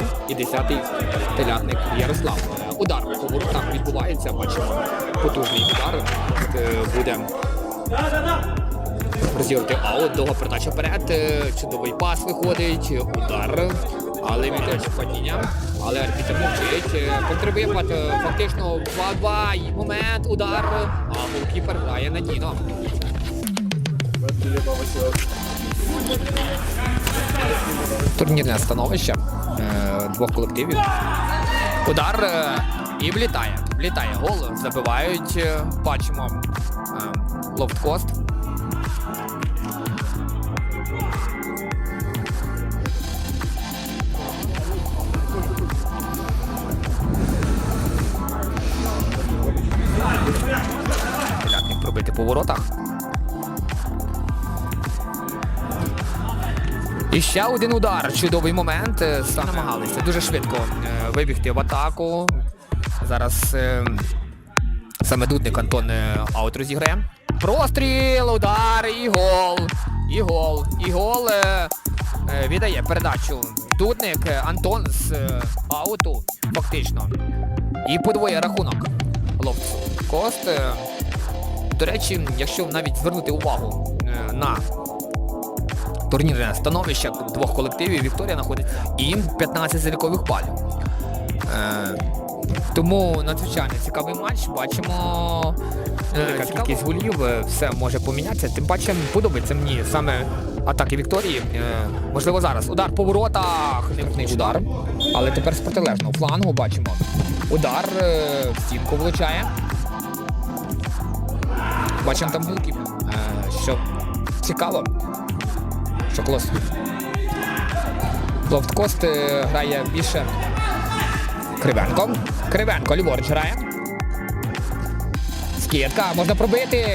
Микита і 10-й телятник Ярослав. Удар по воротах відбувається. Бачимо потужний удар. Е, Буде розіграти аут, довга передача вперед. е, Чудовий пас виходить, удар. Але віддача падіння. Але арбітр мовчить. е, Контрвипад фактично 2-2. Момент, удар. А голкіпер грає надійно. Турнірне становище е, двох колективів. Удар е, і влітає. Влітає гол, забивають. е, Бачимо лофткост. Пробити по воротах. Ще один удар. Чудовий момент. Е, намагалися дуже швидко е, вибігти в атаку. Зараз е, саме дудник Антон аут розіграє. Простріл, удар і гол. І гол. І гол віддає передачу. Дудник Антон з ауту, фактично. І подвоє рахунок. Ловц Кост. До речі, якщо навіть звернути увагу на турнірне становище двох колективів Вікторія знаходиться і 15 залікових балів. Е, тому надзвичайно цікавий матч. Бачимо е, кількість голів, е, все може помінятися. Тим паче подобається мені саме атаки Вікторії. Е, можливо, зараз удар по воротах, невний удар. Але тепер з протилежного флангу бачимо. Удар е, в стінку влучає. Бачимо там голків. Е, що цікаво, що клас. Лофткост е, грає більше Кривенко. Кривенко ліворуч грає. Скидка, можна пробити.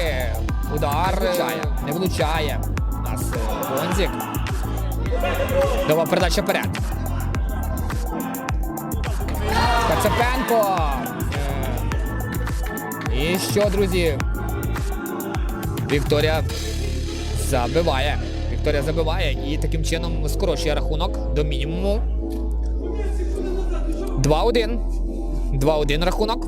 Удар не влучає. Не влучає. У нас е, Гонзік. Дова передача вперед. Кацапенко. Е, І що, друзі? Вікторія забиває. Вікторія забиває і таким чином скорочує рахунок до мінімуму. 2-1. 2-1 рахунок.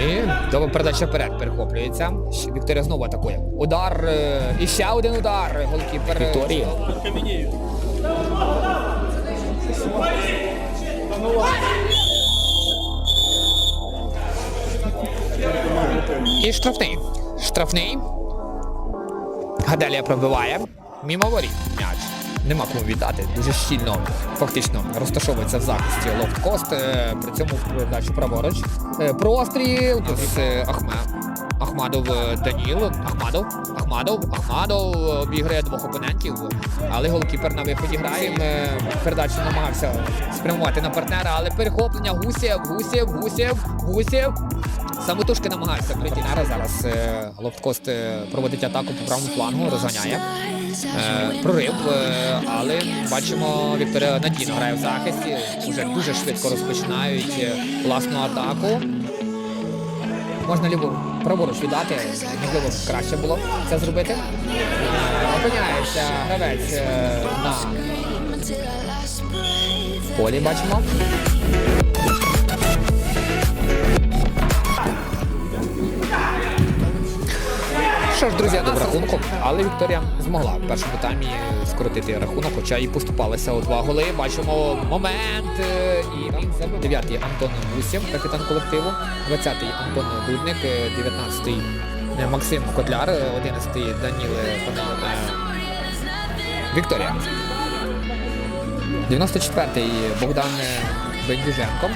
І довга передача вперед перехоплюється. Вікторія знову атакує. Удар. е, І ще один удар. Голкіпер Вікторії. І штрафний. Штрафний. Гаделія пробиває. Мімо воріт. М'яч. Нема кому віддати. Дуже щільно, фактично, розташовується в захисті лофткост. Е, При цьому передачу праворуч. Е, Простріл е, Ахме. Ахмадов е, Даніл. Ахмадов. Ахмадов. Ахмадов е, обіграє двох опонентів. Але голкіпер на виході грає. Передачу намагався спрямувати на партнера, але перехоплення Гусєв, Гусєв, Гусєв, Гусєв. Самотужки намагається прийти нара. Зараз е, Лофткост проводить атаку по правому флангу, розганяє. Прорив, але бачимо, Вікторія надійно грає в захисті. Уже дуже швидко розпочинають власну атаку. Можна ліво праворуч віддати, можливо, краще було це зробити. Опиняється гравець е, на полі, бачимо. Що ж, друзі, на рахунку, але Вікторія змогла в першому таймі скоротити рахунок, хоча і поступалася у два голи. Бачимо момент. е, І він забив. Дев'ятий Антон Гусєв, капітан колективу, 20-й Антон Дудник, е, 19-й е, Максим Котляр, е, 11-й Даніл Вікторія. 94-й Богдан Бендюженко. Е,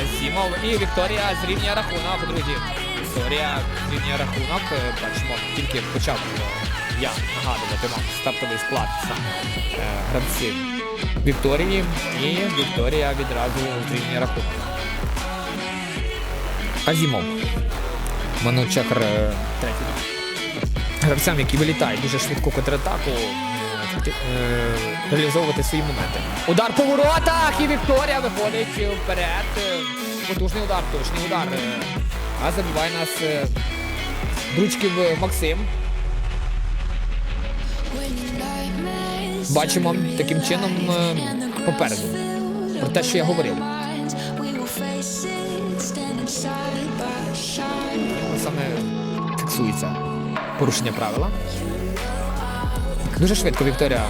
Азімов і Вікторія зрівнює рахунок, друзі. Вікторія зрівнює рахунок. Е, Бачимо, тільки почав я нагадувати вам стартовий склад саме е, гравців Вікторії. І Вікторія відразу зрівнює рахунок. Азімов. Манучакр е, третій. Гравцям, які вилітають дуже швидку контратаку, е, реалізовувати свої моменти. Удар по воротах і Вікторія виходить вперед. Потужний удар, точний удар. А забиває нас Дручків е, Максим. Бачимо таким чином е, попереду. Про те, що я говорив. Саме фіксується порушення правила. Дуже швидко Вікторія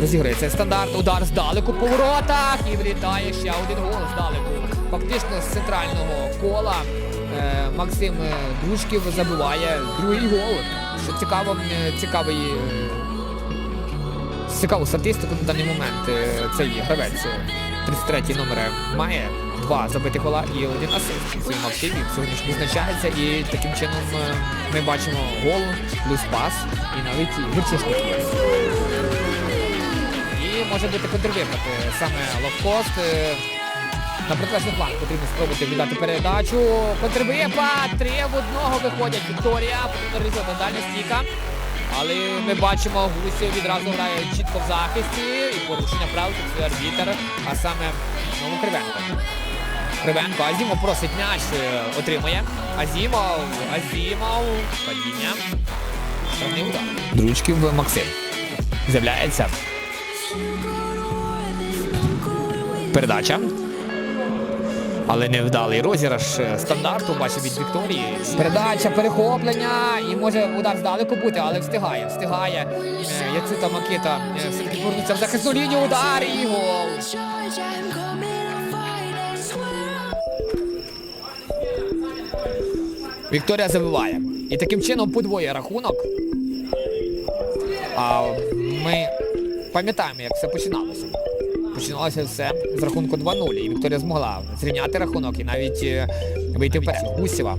розіграє цей стандарт. Удар здалеку по воротах і влітає ще один гол здалеку. Фактично з центрального кола е, Максим Дружків забиває другий гол. Що цікаво, е, цікавий. е, Цікаву статистику на даний момент е, цей гравець е, 33 номер має два забиті гола і один асист у своєму активі. Сьогодні ж визначається і таким чином ми бачимо гол плюс пас і навіть гірчишник є. І може бути контрвипад. Саме ловкост. На протилежний план потрібно спробувати віддати передачу. Контрвипад, три в одного виходять. Вікторія, потрібно дальня стійка. Але ми бачимо, Гусів відразу грає чітко в захисті і порушення правил фіксує арбітер, а саме знову Кривенко. Кривенко, Азімов просить м'яч, е, отримує. Азімов, Азімов, падіння. Штрафний удар. Дручків Максим. З'являється. Передача. Але невдалий розіграш е, стандарту, бачив від Вікторії. Передача, перехоплення і може удар здалеку бути, але встигає. Встигає. Е, Яцута Макита е, все-таки повернуться в захисну лінію. Удар і гол. Вікторія забиває. І таким чином подвоює рахунок. А ми пам'ятаємо, як все починалося. Починалося все з рахунку 2-0. І Вікторія змогла зрівняти рахунок і навіть е, вийти вперед. Гусєва.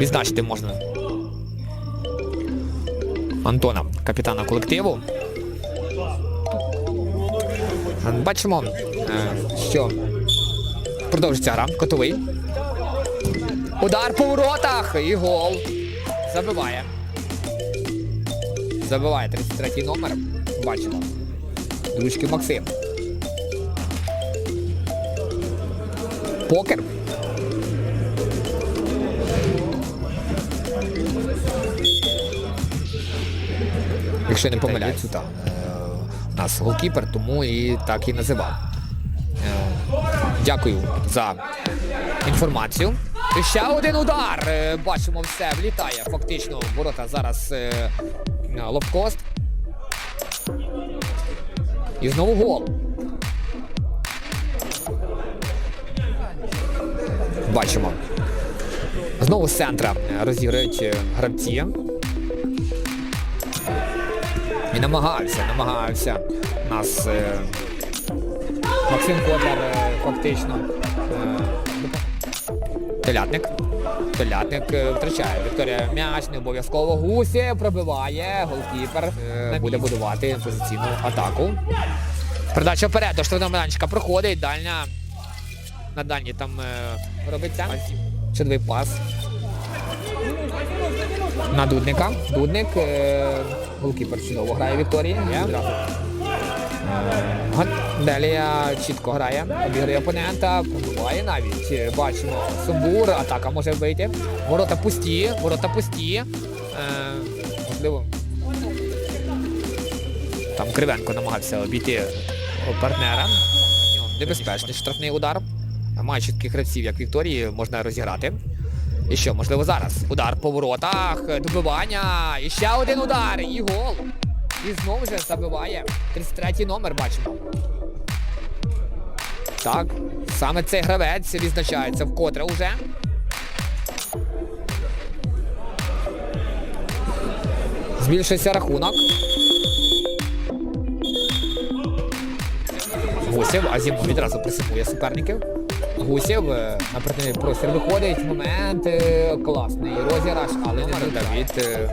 Відзначити можна. Антона, капітана колективу. Бачимо, е, що продовжиться гра. Котовий. Удар по воротах і гол. Забиває. Забиває 33 номер. Бачимо. Ручки Максим. Покер. Якщо не помиляюсь, то е, у нас голкіпер, тому і так і називав. Е, Дякую за інформацію. І ще один удар. Е, Бачимо все, влітає фактично ворота зараз ловкост. І знову гол. Бачимо. Знову з центра розіграють е, гравці. І намагався, намагався нас е, Максим Котляр е, фактично. Телятник. Телятник е, втрачає. Вікторія м'яч, не обов'язково гусі пробиває. Голкіпер е, буде будувати позиційну атаку. Передача вперед до штрафного майданчика проходить. Дальня. На дальній там е, робиться. Чудовий пас. На Дудника. Дудник. Голкіпер чудово грає Вікторія. Є. Делія чітко грає, обіграє опонента, пробиває навіть. Е, Бачимо Сумбур, атака може вийти. Ворота пусті, ворота пусті. Е, можливо. Там Кривенко намагався обійти партнера. Небезпечний штрафний удар. Має чітких гравців, як Вікторії, можна розіграти. І що, можливо, зараз. Удар по воротах, добивання. І ще один удар. І гол. І знову же забиває. 33 номер бачимо. Так, саме цей гравець відзначається вкотре уже. Збільшується рахунок. Гусєв, Азімов відразу присипує суперників. Гусєв е, на партнерний простір виходить. Момент е, класний розіграш, але не від е,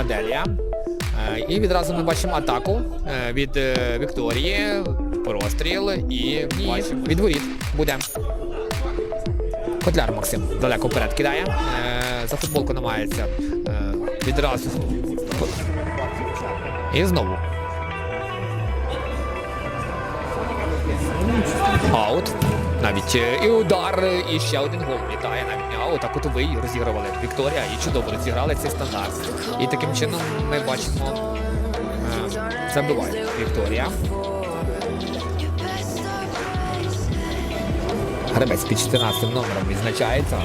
Аделія. І відразу ми бачимо атаку від Вікторії, простріл і бачимо від воріт буде. Котляр Максим далеко вперед кидає. Е, За футболку намагається е, відразу. І знову. Аут. Навіть е, і удар, і ще один гол літає навіть не аут. отак кутовий розігрували Вікторія і чудово розіграли цей стандарт. І таким чином ми бачимо, забиває Вікторія. Гребець під 14 номером відзначається.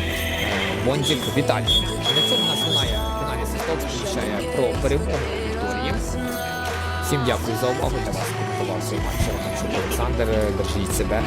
Бондік Віталій. На цьому у нас немає фіналі свисток, сповіщає про перемогу Вікторії. Всім дякую за увагу. Для вас коментував свій матч Олександр. Держіть себе.